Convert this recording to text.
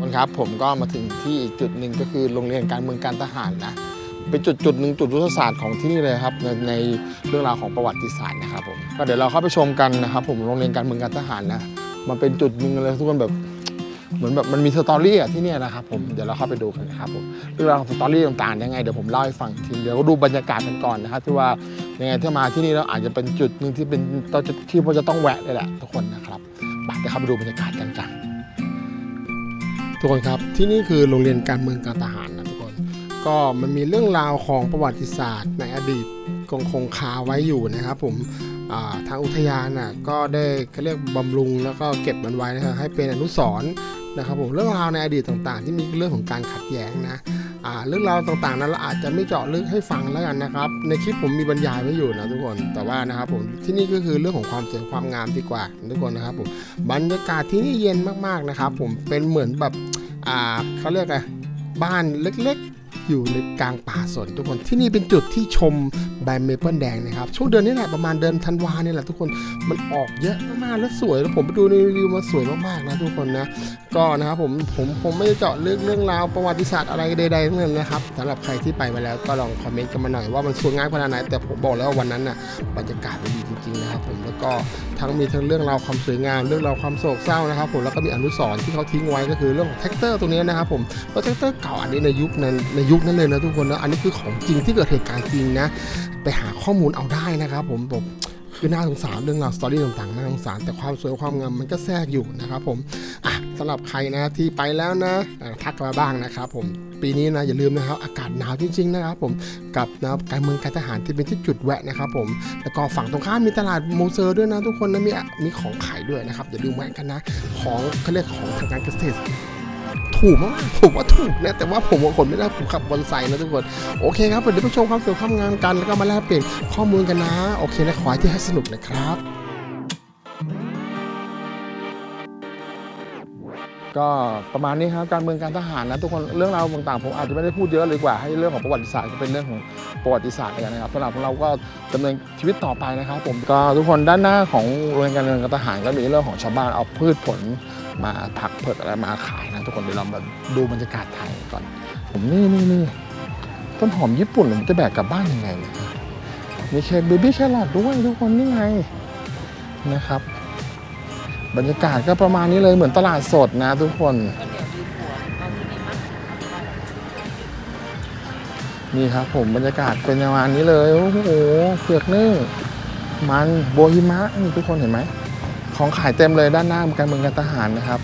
คนครับผมก็มาถึงที่อีกจุดหนึ่งก็คือโรงเรียนการเมืองการทหารนะเป็นจุดจุดหนึ่งจุดยุทธศาสตร์ของที่นี่เลยครับในในเรื่องราวของประวัติศาสตร์นะครับผมก็เดี๋ยวเราเข้าไปชมกันนะครับ ผมโรงเรียนการเมืองการทหารนะมันเป็นจุดหนึ่งเลยทุกคนแบบเหมือนแบบมันมีสตอรี่อะที่เนี่ยนะครับผมเดี๋ยวเราเข้าไปดูกันนะครับผมเรื่องราวของสตอรี่ต่างๆยังไงเดี๋ยวผมเล่าให้ฟังทีเดี๋ยวดูบรรยากาศกันก่อนนะครับที่ว่ายังไงถ้ามาที่นี่แล้วอาจจะเป็นจุดหนึ่งที่เป็นเราจะที่เราจะต้องแวะเลยแหละทุกคนนะครับไปเดี๋ยวเข้าไปดูบรรยากาศกันจ้ะ ทุกคนครับที่นี่คือโรงเรียนการเมืองการทหารนะทุกคน ก็มันมีเรื่องราวของประวัติศาสตร์ในอดีตคงคงคาไว้อยู่นะครับผมทางอุทยานน่ะก็ได้เขาเรียกบำรุงแล้วก็เก็บมันไว้นะครับให้เป็นอนุสรณ์นะครับผมเรื่องราวในอดีตต่างๆ ที่มีเรื่องของการขัดแย้งนะ เรื่องราวต่างๆนั้นเราอาจจะไม่เจาะลึกให้ฟังแล้วกันนะครับ ในคลิปผมมีบรรยายไว้อยู่นะทุกคน แต่ว่านะครับผมที่นี่ก็คือเรื่องของความสวยความงามดีกว่าทุกคนนะครับผมบรรยากาศที่นี่เย็นมากๆนะครับ ผมเป็นเหมือนแบบอ่าเขาเรียกอะไรบ้านเล็กๆ อยู่ในกลางป่าสนทุกคนที่นี่เป็นจุดที่ชมใบเมเปิลแดงนะครับ ช่วงเดือนนี้แหละประมาณเดือนธันวาเนี่ยแหละทุกคนมันออกเยอะมากๆแล้วสวยแล้วผมไปดูในรีวิวมาสวยมากๆนะทุกคนนะก็นะครับผมผมผมไม่ได้เจาะลึกเรื่องราวประวัติศาสตร์อะไรใดๆทั้งนั้นนะครับสำหรับใครที่ไปมาแล้วก็ลองคอมเมนต์กันมาหน่อยว่ามันสวยงามขนาดไหนแต่ผมบอกแล้วว่าวันนั้นน่ะบรรยากาศมันดีจริงๆนะครับผมแล้วก็ทั้งมีทั้งเรื่องราวความสวยงามเรื่องราวความโศกเศร้านะครับ ผมแล้วก็มีอนุสรณ์ที่เขาทิ้งไว้ก็คือเรื่องของแท็กเตอร์ตัวนี้นะครับผมรถแท็กเตอร์เก่าอันนี้ในยุคนั้นในยุคนั้นเลยนะทุกคนนะอันนี้คือของจริงที่เกิดเหตุการณ์จริงนะ ไปหาข้อมูลเอาได้นะครับ ผมผมคือน่าสงสารเรื่องราวสตอรี่ต่างๆน่าสงสารแต่ความสวยความงามมันก็แทรกอยู่นะครับผมอะสำหรับใครนะที่ไปแล้วนะอะทักมาบ้างนะครับผมปีนี้นะอย่าลืมนะครับอากาศหนาวจริงๆนะครับผมกับนะครับการเมืองการทหารที่เป็นที่จุดแวะนะครับผมแล้วก็ฝั่งตรงข้ามมีตลาดโมเซอร์ด้วยนะทุกคนนะมีมีของขายด้วยนะครับอย่าลืมแวะกันนะ ของเขาเรียกของทางการเกษตร ถูกมากผมว่าถูกนะแต่ว่าผมคนไม่ได้ผมขับบอนไซค์นะทุกคนโอเคครับเดี๋ยวไปชมความสวยความงามกัน แล้วก็มาแลกเปลี่ยนข้อมูลกันนะ โอเคนะขอให้ที่ให้สนุกนะครับก็ประมาณนี้ครับการเมืองการทหารนะทุกคนเรื่องราวต่างๆผมอาจจะไม่ได้พูดเยอะเลยกว่าให้เรื่องของประวัติศาสตร์ก็เป็นเรื่องของประวัติศาสตร์กันนะครับสำหรับพวกเราก็ดำเนินชีวิตต่อไปนะครับ ผมก็ทุกคนด้านหน้าของโรงเรียนการเมืองการทหารก็มีเรื่องของชาวบ้านเอาพืชผล มาผักเผือกอะไรมาขายนะทุกคนเดี๋ยวเรามาดูบรรยากาศไทยก่อน ผมนี่นี่นี่ต้นหอมญี่ปุ่นผมจะแบกกลับบ้านยังไงเนี่ยมีแคเบบี้แครอทด้วยทุกคนนี่ไงนะครับ บรรยากาศก็ประมาณนี้เลยเหมือนตลาดสดนะทุกคนนี่ครับผมบรรยากาศเป็นประมาณนี้เลย โอ้โหเผือกนึ่งมันโบฮิมะนี่ทุกคนเห็นไหม ของขายเต็มเลยด้านหน้าการเมืองการทหารนะครับ